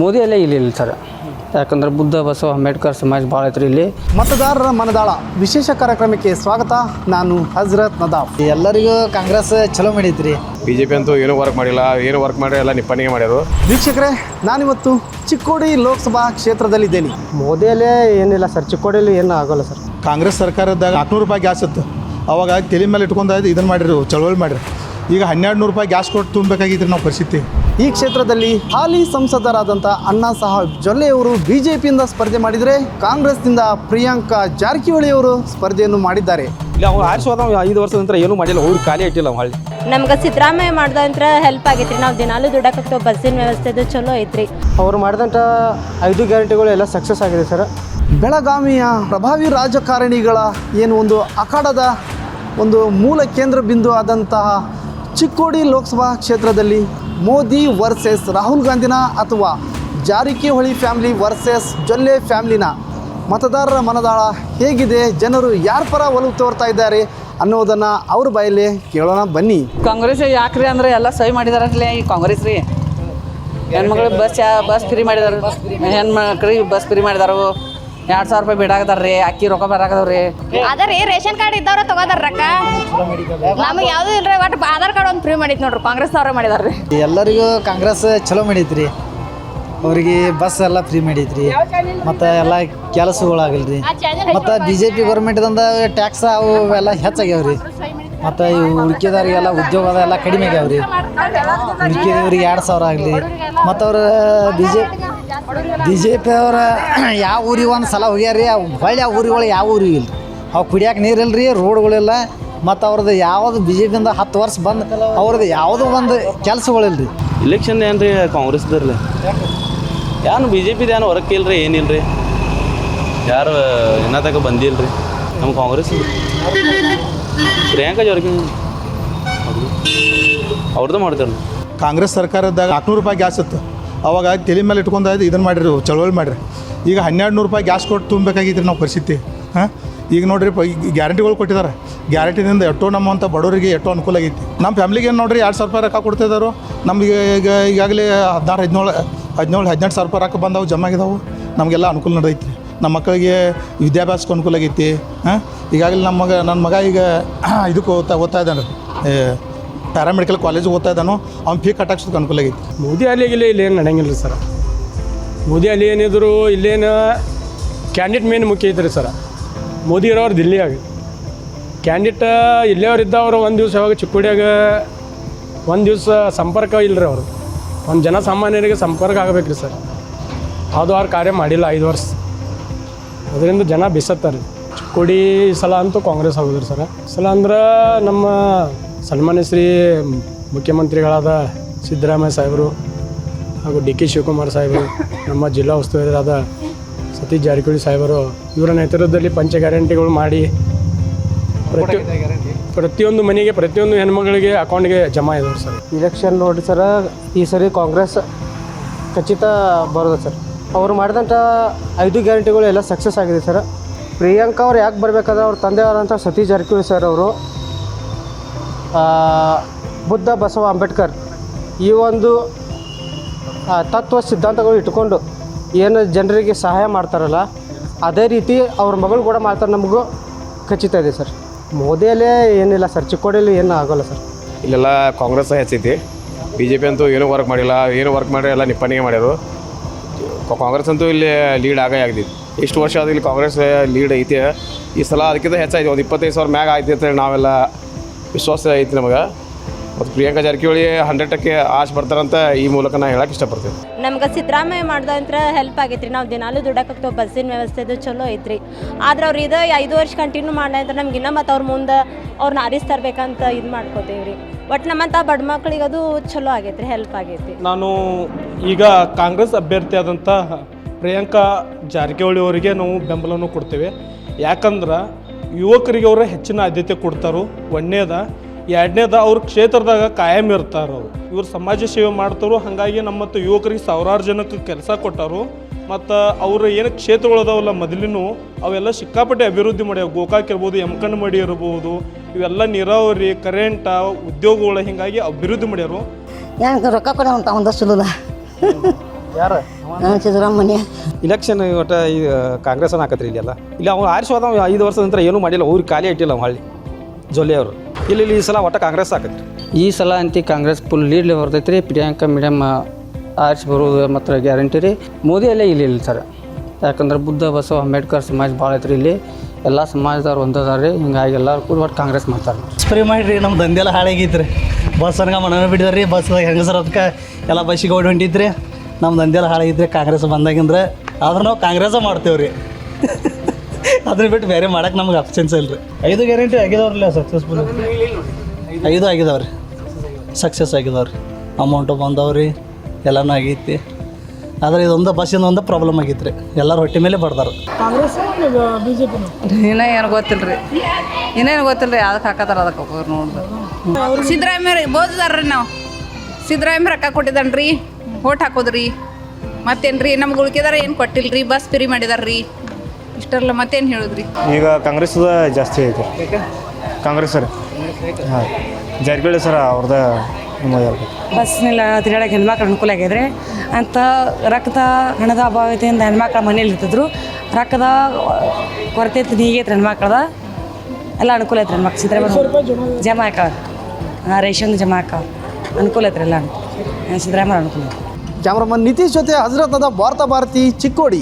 ಮೋದಿ ಅಲ್ಲೇ ಇಲ್ಲಿ ಇಲ್ಲ ಸರ್. ಯಾಕಂದ್ರೆ ಬುದ್ಧ ಬಸವ ಅಂಬೇಡ್ಕರ್ ಸಮಾಜ ಭಾಳ ಐತ್ರಿ ಇಲ್ಲಿ. ಮತದಾರರ ಮನದಾಳ ವಿಶೇಷ ಕಾರ್ಯಕ್ರಮಕ್ಕೆ ಸ್ವಾಗತ. ನಾನು ಹಜರತ್ ನದಾಫ್. ಎಲ್ಲರಿಗೂ ಕಾಂಗ್ರೆಸ್ ಚಲೋ ಮಾಡಿದ್ರಿ. ಬಿ ಜೆ ಪಿ ಅಂತೂ ಏನೂ ವರ್ಕ್ ಮಾಡಿಲ್ಲ. ಏನು ವರ್ಕ್ ಮಾಡಿ ಎಲ್ಲ ನಿಪ್ಪಣಿಗೆ ಮಾಡ್ಯಾರು ವೀಕ್ಷಕರೇ ನಾನಿವತ್ತು ಚಿಕ್ಕೋಡಿ ಲೋಕಸಭಾ ಕ್ಷೇತ್ರದಲ್ಲಿದ್ದೇನೆ. ಮೋದಿಯಲ್ಲೇ ಏನಿಲ್ಲ ಸರ್. ಚಿಕ್ಕೋಡಿಯಲ್ಲಿ ಏನು ಆಗೋಲ್ಲ ಸರ್. ಕಾಂಗ್ರೆಸ್ ಸರ್ಕಾರದಾಗ ನಾಲ್ಕುನೂರು ರೂಪಾಯಿ ಗ್ಯಾಸ್ ಇತ್ತು. ಅವಾಗ ತಲೆ ಮೇಲೆ ಇಟ್ಕೊಂಡು ಇದನ್ನು ಮಾಡಿರಿ ಚಳವಳಿ ಮಾಡಿರಿ. ಈಗ ಹನ್ನೆರಡು ನೂರು ರೂಪಾಯಿ ಗ್ಯಾಸ್ ಕೊಟ್ಟು ತುಂಬಬೇಕಾಗಿದ್ರಿ ನಾವು ಪರಿಸ್ಥಿತಿ. ಈ ಕ್ಷೇತ್ರದಲ್ಲಿ ಹಾಲಿ ಸಂಸದರಾದಂಥ ಅಣ್ಣಾ ಸಾಹೇಬ್ ಜೊಲ್ಲೆಯವರು ಬಿಜೆಪಿಯಿಂದ ಸ್ಪರ್ಧೆ ಮಾಡಿದರೆ ಕಾಂಗ್ರೆಸ್ನಿಂದ ಪ್ರಿಯಾಂಕಾ ಜಾರಕಿಹೊಳಿ ಅವರು ಸ್ಪರ್ಧೆಯನ್ನು ಮಾಡಿದ್ದಾರೆ. ಇಲ್ಲ ಅವ್ರು ಆರಿಸೋದ ಐದು ವರ್ಷದ ನಂತರ ಏನೂ ಮಾಡಿಲ್ಲ ಅವ್ರು ಖಾಲಿ ಇಟ್ಟಿಲ್ಲ ಹಳ್ಳಿ ನಮ್ಗೆ ಸಿದ್ದರಾಮಯ್ಯ ಮಾಡ್ದಂತ್ರ ಹೆಲ್ಪ್ ಆಗೈತ್ರಿ. ನಾವು ದಿನಾಲು ದುಡಕತ್ತೇವೆ ಬಸ್ಸಿನ ವ್ಯವಸ್ಥೆದು ಚಲೋ ಐತ್ರಿ. ಅವ್ರು ಮಾಡಿದಂಥ ಐದು ಗ್ಯಾರಂಟಿಗಳು ಎಲ್ಲ ಸಕ್ಸಸ್ ಆಗಿದೆ ಸರ್. ಬೆಳಗಾವಿಯ ಪ್ರಭಾವಿ ರಾಜಕಾರಣಿಗಳ ಏನು ಒಂದು ಅಖಾಡದ ಒಂದು ಮೂಲ ಕೇಂದ್ರ ಬಿಂದು ಆದಂತಹ ಚಿಕ್ಕೋಡಿ ಲೋಕಸಭಾ ಕ್ಷೇತ್ರದಲ್ಲಿ ಮೋದಿ ವರ್ಸೆಸ್ ರಾಹುಲ್ ಗಾಂಧಿನ ಅಥವಾ ಜಾರಕಿಹೊಳಿ ಫ್ಯಾಮ್ಲಿ ವರ್ಸೆಸ್ ಜೊಲ್ಲೆ ಫ್ಯಾಮ್ಲಿನ ಮತದಾರರ ಮನದಾಳ ಹೇಗಿದೆ? ಜನರು ಯಾರ ಪರ ಒಲವು ತೋರ್ತಾ ಇದ್ದಾರೆ ಅನ್ನೋದನ್ನು ಅವ್ರ ಬಾಯಲ್ಲಿ ಕೇಳೋಣ, ಬನ್ನಿ. ಕಾಂಗ್ರೆಸ್ ಯಾಕ್ರಿ ಅಂದ್ರೆ ಎಲ್ಲ ಸಹಿ ಮಾಡಿದಾರಲ್ಲೇ ಈ ಕಾಂಗ್ರೆಸ್ ರೀ? ಹೆಣ್ಮಕ್ಳು ಬಸ್ ಬಸ್ ಫ್ರೀ ಮಾಡಿದಾರ. ಹೆಣ್ಮಕ್ಳಿಗೆ ಬಸ್ ಫ್ರೀ ಮಾಡಿದಾರು. ಎರಡು ಸಾವಿರ ರೂಪಾಯಿ ಬಿಡಾಕದಾರ ರೀ ಅಕ್ಕಿ ರೊಕ್ಕ ಬರಾಕದಾವ ರೀ ಅದರಿ ರೇಷನ್ ಕಾರ್ಡ್ ಇದ್ದವ್ರ ತಗೋದಾರ ರೊಕ್ಕ ನಮಗೆ ಯಾವ್ದು ಇಲ್ರಿ ಒಟ್ಟು ಆಧಾರ್ ಕಾರ್ಡ್ ಒಂದು ಫ್ರೀ ಮಾಡಿತ್ತು ನೋಡ್ರಿ ಕಾಂಗ್ರೆಸ್ನವ್ರ ಮಾಡಿದಾರ್ರಿ. ಎಲ್ಲರಿಗೂ ಕಾಂಗ್ರೆಸ್ ಚಲೋ ಮಾಡಿದ್ರಿ. ಅವ್ರಿಗೆ ಬಸ್ ಎಲ್ಲ ಫ್ರೀ ಮಾಡಿದ್ರಿ. ಮತ್ತು ಎಲ್ಲ ಕೆಲಸಗಳಾಗಲ್ರಿ. ಮತ್ತು ಬಿ ಜೆ ಪಿ ಗೌರ್ಮೆಂಟ್ದಂದ ಟ್ಯಾಕ್ಸ್ ಅವು ಎಲ್ಲ ಹೆಚ್ಚಾಗ್ಯಾವ್ರಿ. ಮತ್ತು ಇವು ಉಳ್ಕಿದವ್ರಿಗೆಲ್ಲ ಉದ್ಯೋಗ ಎಲ್ಲ ಕಡಿಮೆ ಆಗ್ಯಾವ್ರಿ. ಉಳ್ಕಿದವ್ರಿಗೆ ಎರಡು ಸಾವಿರ ಆಗಲಿ. ಮತ್ತು ಅವ್ರು B J B J P ಅವ್ರ ಯಾವ ಊರಿಗೆ ಒಂದು ಸಲ ಹೋಗ್ಯಾರ ರೀ ಹೊಳ್ಳಿ ಆ ಊರುಗಳು ಯಾವ ಊರಿಗೆ ಇಲ್ಲ ಅವು ಕುಡಿಯಾಕೆ ನೀರಿಲ್ಲ ರೀ ರೋಡ್ಗಳಿಲ್ಲ ಮತ್ತು ಅವ್ರದ್ದು ಯಾವುದು ಬಿ ಜೆ ಪಿಯಿಂದ ಹತ್ತು ವರ್ಷ ಬಂದ ಅವ್ರದ್ದು ಯಾವುದೋ ಒಂದು ಕೆಲಸಗಳಿಲ್ಲ ರೀ ಇಲೆಕ್ಷನ್ ಏನು ರೀ ಕಾಂಗ್ರೆಸ್ದರ್ಲೆ ಏನು ಬಿ ಜೆ ಪಿದು ಏನು ಹೊರಕ್ಕೆ ಇಲ್ರಿ? ಏನಿಲ್ಲ ರೀ ಯಾರು ಏನತಕ ಬಂದಿಲ್ಲ ರೀ ನಮ್ಮ ಕಾಂಗ್ರೆಸ್? ಪ್ರಿಯಾಂಕಾ ಜಾರಕಿಹೊಳಿ ಅವ್ರದ್ದು ಮಾಡ್ತಾರೆ ಕಾಂಗ್ರೆಸ್ ಸರ್ಕಾರದಾಗ ನಾಲ್ಕುನೂರು ರೂಪಾಯಿ ಗ್ಯಾಸ್ ಇತ್ತು. ಅವಾಗ ತಲೆ ಮೇಲೆ ಇಟ್ಕೊಂಡು ಇದನ್ನು ಮಾಡಿರಿ, ಚಳವಳಿ ಮಾಡಿರಿ. ಈಗ ಹನ್ನೆರಡು ನೂರು ರೂಪಾಯಿ ಗ್ಯಾಸ್ ಕೊಟ್ಟು ತುಂಬಬೇಕಾಗಿದ್ರಿ ನಾವು ಪರಿಸ್ಥಿತಿ. ಹಾಂ? ಈಗ ನೋಡ್ರಿ ಗ್ಯಾರಂಟಿಗಳು ಕೊಟ್ಟಿದ್ದಾರೆ ಗ್ಯಾರಂಟಿನಿಂದ ಎಷ್ಟೋ ನಮ್ಮಂಥ ಬಡವರಿಗೆ ಎಷ್ಟೋ ಅನುಕೂಲ ಆಗೈತಿ. ನಮ್ಮ ಫ್ಯಾಮಿಲಿಗೆ ಏನು ನೋಡ್ರಿ, ಎರಡು ಸಾವಿರ ರೂಪಾಯಿ ರೊಕ್ಕ ಕೊಡ್ತಿದ್ದಾರೋ ನಮಗೆ ಈಗ, ಈಗಾಗಲೇ ಹದಿನಾರು, ಹದಿನೇಳು ಹದಿನೇಳು, ಹದಿನೆಂಟು ಸಾವಿರ ರೂಪಾಯಿ ರೊಕ್ಕ ಬಂದವು, ಜಮಾ ಆಗಿದಾವು. ನಮಗೆಲ್ಲ ಅನುಕೂಲ ನಡೈತಿ ನಮ್ಮ ಮಕ್ಕಳಿಗೆ ವಿದ್ಯಾಭ್ಯಾಸಕ್ಕೆ ಅನುಕೂಲ ಆಗೈತಿ. ಹಾಂ? ಈಗಾಗಲೇ ನಮ್ಮ ಮಗ ನನ್ನ ಮಗ ಈಗ, ಇದಕ್ಕೆ ಓದ್ತಾ ಓದ್ತಾ ಇದ್ದಾನೆ. ಪ್ಯಾರಾಮೆಡಿಕಲ್ ಕಾಲೇಜ್ ಓದ್ತಾ ಇದ್ದಾನೋ, ಅವ್ನು ಫೀ ಕಟ್ಟಾಕ್ಸೋದಕ್ಕೆ ಅನುಕೂಲ ಆಗೈತಿ. ಮೋದಿ ಅಲ್ಲಿಗಿಲ್ಲ ಇಲ್ಲಿ ಏನು ನಡೆಯಂಗಿಲ್ಲ ರೀ ಸರ್. ಮೋದಿ ಅಲ್ಲಿ ಏನಿದ್ರು ಇಲ್ಲೇನು ಕ್ಯಾಂಡಿಡೇಟ್ ಮೇನ್ ಮುಖ್ಯ ಐತ್ರಿ ಸರ್. ಮೋದಿ ಇರೋರು ದಿಲ್ಲಿಯಾಗ. ಕ್ಯಾಂಡಿಡೇಟ್ ಇಲ್ಲೇವ್ರು ಇದ್ದವ್ರು ಒಂದು ದಿವಸ ಯಾವಾಗ ಚಿಕ್ಕೋಡಿಯಾಗ ಒಂದು ದಿವಸ ಸಂಪರ್ಕ ಇಲ್ಲರಿ ಅವರು. ಒಂದು ಜನ ಸಾಮಾನ್ಯರಿಗೆ ಸಂಪರ್ಕ ಆಗಬೇಕು ರೀ ಸರ್. ಅದು ಅವ್ರ ಕಾರ್ಯ ಮಾಡಿಲ್ಲ ಐದು ವರ್ಷ. ಅದರಿಂದ ಜನ ಬಿಸತ್ತಾರೆ ಈ ಸಲ ಅಂತೂ ಕಾಂಗ್ರೆಸ್ ಆಗೋದ್ರಿ ಸರ್. ಸಲ ಅಂದ್ರೆ ನಮ್ಮ ಸನ್ಮಾನ್ಯ ಶ್ರೀ ಮುಖ್ಯಮಂತ್ರಿಗಳಾದ ಸಿದ್ದರಾಮಯ್ಯ ಸಾಹೇಬರು ಹಾಗೂ ಡಿ ಕೆ ಶಿವಕುಮಾರ್ ಸಾಹೇಬರು, ನಮ್ಮ ಜಿಲ್ಲಾ ಉಸ್ತುವಾರಿಯಾದ ಸತೀಶ್ ಜಾರಕಿಹೊಳಿ ಸಾಹೇಬರು ಇವರ ನೇತೃತ್ವದಲ್ಲಿ ಪಂಚ ಗ್ಯಾರಂಟಿಗಳು ಮಾಡಿ ಪ್ರತಿ ಪ್ರತಿಯೊಂದು ಮನೆಗೆ, ಪ್ರತಿಯೊಂದು ಹೆಣ್ಮಗಳಿಗೆ ಅಕೌಂಟ್ಗೆ ಜಮಾ ಇದಾವೆ ಸರ್. ಇಲೆಕ್ಷನ್ ನೋಡಿ ಸರ, ಈ ಸರಿ ಕಾಂಗ್ರೆಸ್ ಖಚಿತ ಬರೋದು ಸರ್. ಅವರು ಮಾಡಿದಂಥ ಐದು ಗ್ಯಾರಂಟಿಗಳು ಎಲ್ಲ ಸಕ್ಸಸ್ ಆಗಿದೆ ಸರ್. ಪ್ರಿಯಾಂಕಾ ಅವ್ರು ಯಾಕೆ ಬರಬೇಕಾದ್ರೆ ಅವ್ರ ತಂದೆಯವರಂಥ ಸತೀಶ್ ಜಾರಕಿಹೊಳಿ ಸರ್ ಅವರು ಬುದ್ಧ ಬಸವ ಅಂಬೇಡ್ಕರ್ ಈ ಒಂದು ತತ್ವ ಸಿದ್ಧಾಂತಗಳು ಇಟ್ಕೊಂಡು ಏನು ಜನರಿಗೆ ಸಹಾಯ ಮಾಡ್ತಾರಲ್ಲ, ಅದೇ ರೀತಿ ಅವ್ರ ಮಗಳು ಕೂಡ ಮಾಡ್ತಾರೆ ನಮಗೂ ಖಚಿತ ಇದೆ ಸರ್. ಮೋದಿಯಲ್ಲೇ ಏನಿಲ್ಲ ಸರ್, ಚಿಕ್ಕೋಡಿಯಲ್ಲಿ ಏನೂ ಆಗೋಲ್ಲ ಸರ್. ಇಲ್ಲೆಲ್ಲ ಕಾಂಗ್ರೆಸ್ ಹೆಚ್ಚೈತಿ. ಬಿ ಜೆ ಪಿ ಅಂತೂ ಏನೂ ವರ್ಕ್ ಮಾಡಿಲ್ಲ, ಏನು ವರ್ಕ್ ಮಾಡಿ ಎಲ್ಲ ನಿಪ್ಪಣಿಗೆ ಮಾಡ್ಯಾರು ಕಾಂಗ್ರೆಸ್ ಅಂತೂ ಇಲ್ಲಿ ಲೀಡ್ ಆಗೇ ಆಗ್ತೈತಿ ಇಷ್ಟು ವರ್ಷ ಅದು ಇಲ್ಲಿ ಕಾಂಗ್ರೆಸ್ ಲೀಡ್ ಐತಿ. ಈ ಸಲ ಅದಕ್ಕಿಂತ ಹೆಚ್ಚಾಯ್ತು. ಒಂದು ಇಪ್ಪತ್ತೈದು ಸಾವಿರ ಮ್ಯಾಗ ಆಯ್ತು ಅಂತೇಳಿ ನಾವೆಲ್ಲ ವಿಶ್ವಾಸ ಐತಿ ನಮಗೆ. ಮತ್ತು ಪ್ರಿಯಾಂಕಾ ಜಾರಕಿಹೊಳಿ ಹಂಡ್ರೆಡ್ ಟಕ್ಕೆ ಆಶ್ ಬರ್ತಾರಂತ ಈ ಮೂಲಕ ನಾ ಹೇಳಕ್ಕೆ ಇಷ್ಟಪಡ್ತೀನಿ. ನಮ್ಗೆ ಸಿದ್ದರಾಮಯ್ಯ ಮಾಡ್ದಂತ್ರ ಹೆಲ್ಪ್ ಆಗೈತ್ರಿ. ನಾವು ದಿನಾಲು ದುಡಕತ್ತೇವೆ ಬಸ್ಸಿನ ವ್ಯವಸ್ಥೆದು ಚಲೋ ಐತ್ರಿ. ಆದ್ರೆ ಅವ್ರು ಇದು ಐದು ವರ್ಷ ಕಂಟಿನ್ಯೂ ಮಾಡಿದ್ರೆ ನಮ್ಗೆ ಇನ್ನೂ ಮತ್ತು ಅವ್ರ ಮುಂದೆ ಅವ್ರನ್ನ ಆರಿಸಿ ತರ್ಬೇಕಂತ ಇದು ಮಾಡ್ಕೋತೀವಿ ರೀ ಒಟ್ಟು ನಮ್ಮಂಥ ಬಡ ಮಕ್ಳಿಗೆ ಅದು ಚಲೋ ಆಗೈತ್ರಿ ಹೆಲ್ಪ್ ಆಗೈತಿ ನಾನು ಈಗ ಕಾಂಗ್ರೆಸ್ ಅಭ್ಯರ್ಥಿ ಆದಂಥ ಪ್ರಿಯಾಂಕಾ ಜಾರಕಿಹೊಳಿ ಅವರಿಗೆ ನಾವು ಬೆಂಬಲವನ್ನು ಕೊಡ್ತೇವೆ. ಯಾಕಂದ್ರೆ ಯುವಕರಿಗೆ ಅವರು ಹೆಚ್ಚಿನ ಆದ್ಯತೆ ಕೊಡ್ತಾರೋ. ಒಂದನೇದ ಎರಡನೇದ ಅವ್ರ ಕ್ಷೇತ್ರದಾಗ ಕಾಯಂ ಇರ್ತಾರ ಅವರು. ಇವ್ರು ಸಮಾಜ ಸೇವೆ ಮಾಡ್ತಾರೋ. ಹಾಗಾಗಿ ನಮ್ಮ ಮತ್ತು ಯುವಕರಿಗೆ ಸಾವಿರಾರು ಜನಕ್ಕೆ ಕೆಲಸ ಕೊಟ್ಟರು. ಮತ್ತು ಅವರು ಏನು ಕ್ಷೇತ್ರಗಳು ಅದಾವಲ್ಲ ಮೊದಲಿನೂ ಅವೆಲ್ಲ ಸಿಕ್ಕಾಪಟ್ಟೆ ಅಭಿವೃದ್ಧಿ ಮಾಡ್ಯಾವ. ಗೋಕಾಕ್ ಇರ್ಬೋದು ಯಮಕಂಡ್ ಮಡಿ ಇರ್ಬೋದು ಇವೆಲ್ಲ ನೀರಾವರಿ ಕರೆಂಟ ಉದ್ಯೋಗಗಳು ಹೀಗಾಗಿ ಅಭಿವೃದ್ಧಿ ಮಾಡ್ಯಾರು. ರೊಕ್ಕ ಕೊಡ ಯಾರು? ಸಿದ್ದರಾಮಯ್ಯ. ಇಲೆಕ್ಷನ್ ಒಟ್ಟ ಇದು ಕಾಂಗ್ರೆಸ್ ಹಾಕತ್ರಿ ಇಲ್ಲಿ ಎಲ್ಲ. ಇಲ್ಲಿ ಅವ್ನು ಆರಿಸೋದ ಹೋದ ಐದು ವರ್ಷದ ನಂತರ ಏನೂ ಮಾಡಿಲ್ಲ ಊರಿಗೆ ಖಾಲಿ ಇಟ್ಟಿಲ್ಲ ಅವ್ನು ಹಳ್ಳಿ. ಜೊಲ್ಲೆ ಅವರು. ಇಲ್ಲಿ ಇಲ್ಲಿ ಈ ಸಲ ಒಟ್ಟ ಕಾಂಗ್ರೆಸ್ ಹಾಕತ್ರಿ. ಈ ಸಲ ಅಂತ ಕಾಂಗ್ರೆಸ್ ಫುಲ್ ಲೀಡ್ಲಿ ಬರ್ತೈತೆ ರೀ ಪ್ರಿಯಾಂಕಾ ಮೇಡಮ್ ಆರಿಸಿ ಬರೋದು ಮಾತ್ರ ಗ್ಯಾರಂಟಿ ರೀ. ಮೋದಿ ಅಲ್ಲೇ ಇಲ್ಲಿ ಇಲ್ಲ ಸರ್. ಯಾಕಂದ್ರೆ ಬುದ್ಧ ಬಸವ ಅಂಬೇಡ್ಕರ್ ಸಮಾಜ ಭಾಳ ಐತ್ರಿ ಇಲ್ಲಿ. ಎಲ್ಲ ಸಮಾಜದವ್ರು ಒಂದದಾರ ರೀ. ಹಿಂಗಾಗಿ ಎಲ್ಲರೂ ಕೂಡ ಒಟ್ಟು ಕಾಂಗ್ರೆಸ್ ಮಾಡ್ತಾರೆ. ಸ್ಪ್ರೇ ಮಾಡಿರಿ ನಮ್ಮ ದಂಧೆಲ್ಲ ಹಾಳಾಗೈತ್ರಿ. ಬಸ್ ಅನ್ಗ ಮನ ಬಿಡಿದಾರೆ ರೀ ಬಸ್ ಹೆಂಗಸರ ಅದಕ್ಕೆ ಎಲ್ಲ ಬಸ್ಸಿಗೆ ಓಡಿ ಹೊಂಟಿದ್ರಿ ನಮ್ಮ ದಂಧೆಲ್ಲ ಹಾಳಾಗಿದ್ರೆ ಕಾಂಗ್ರೆಸ್ ಬಂದಾಗಿಂದ್ರೆ ಆದ್ರೆ ನಾವು ಕಾಂಗ್ರೆಸ್ಸೇ ಮಾಡ್ತೇವೆ ರೀ ಅದನ್ನ ಬಿಟ್ಟು ಬೇರೆ ಮಾಡಕ್ಕೆ ನಮ್ಗೆ ಅಪ್ಷನ್ಸ್ ಇಲ್ಲ ರೀ ಐದು ಗ್ಯಾರಂಟಿ ಆಗಿದಾವ್ರಲ್ಲ ಸಕ್ಸಸ್ಫುಲ್ ಐದು ಆಗಿದಾವ್ರಿ. ಸಕ್ಸಸ್ ಆಗಿದಾವ್ರಿ. ಅಮೌಂಟು ಬಂದವ್ರಿ ಎಲ್ಲನೂ ಆಗೈತಿ. ಆದ್ರೆ ಇದೊಂದು ಬಸ್ಸಿಂದ ಒಂದು ಪ್ರಾಬ್ಲಮ್ ಆಗೈತ್ರಿ. ಎಲ್ಲರೂ ಹೊಟ್ಟೆ ಮೇಲೆ ಬಡ್ದಾರ. ಇನ್ನೂ ಏನು ಗೊತ್ತಿಲ್ಲ ರೀ ಇನ್ನೇನು ಗೊತ್ತಿಲ್ಲ ರೀ ಅದಕ್ಕೆ ಹಾಕತ್ತಾರ ಅದಕ್ಕೆ ಹೋಗೋರು ನೋಡ್ರಿ. ಸಿದ್ದರಾಮಯ್ಯ ಬೋದಿದಾರ್ರಿ ನಾವು. ಸಿದ್ದರಾಮಯ್ಯ ರೊಕ್ಕ ಕೊಟ್ಟಿದ್ದಾನ್ರಿ. ಓಟ್ ಹಾಕೋದ್ರಿ? ಮತ್ತೇನ್ರಿ? ನಮ್ಗೆ ಉಳ್ಕಿದಾರ ಏನು ಕೊಟ್ಟಿಲ್ರಿ? ಬಸ್ ಫ್ರೀ ಮಾಡಿದಾರ್ರಿ? ಇಷ್ಟೆಲ್ಲ ಮತ್ತೇನು ಹೇಳಿದ್ರಿ? ಈಗ ಕಾಂಗ್ರೆಸ್ ಜಾಸ್ತಿ ಐತೆ. ಕಾಂಗ್ರೆಸ್ ಸರ್. ಹಾಂ. ಜಾರಕಿಹೊಳಿ ಸರ್ ಅವ್ರದ ಬಸ್ನೆಲ್ಲ ತಿರುಗಾಡಕ್ಕೆ ಹೆಣ್ಮಕ್ಳು ಅನುಕೂಲ ಆಗಿದ್ರೆ ಅಂತ ರಕ್ತ ಹಣದ ಅಭಾವತೆಯಿಂದ ಹೆಣ್ಮಕ್ಳು ಮನೇಲಿ ಇರ್ತಿದ್ರು. ರಕ್ತದ ಕೊರತೆ ಹೀಗೈತೆ ಹೆಣ್ಮಕ್ಳದ. ಎಲ್ಲ ಅನುಕೂಲ ಐತ್ರಿ ಹೆಣ್ಮಕ್ಳು. ಸಿದ್ದರಾಮಯ್ಯ ಜಮಾ ಹಾಕ ಹಾಂ ರೇಷನ್ ಜಮಾ ಹಾಕ ಅನುಕೂಲ ಐತ್ರಿ ಎಲ್ಲ ಸಿದ್ದರಾಮಯ್ಯ ಅನುಕೂಲ ಐತಿ ಕ್ಯಾಮ್ರಾಮನ್ ನಿತೀಶ್ ಜೊತೆ ಹಜರತ್ನದ ಭಾರತ ಭಾರತಿ ಚಿಕ್ಕೋಡಿ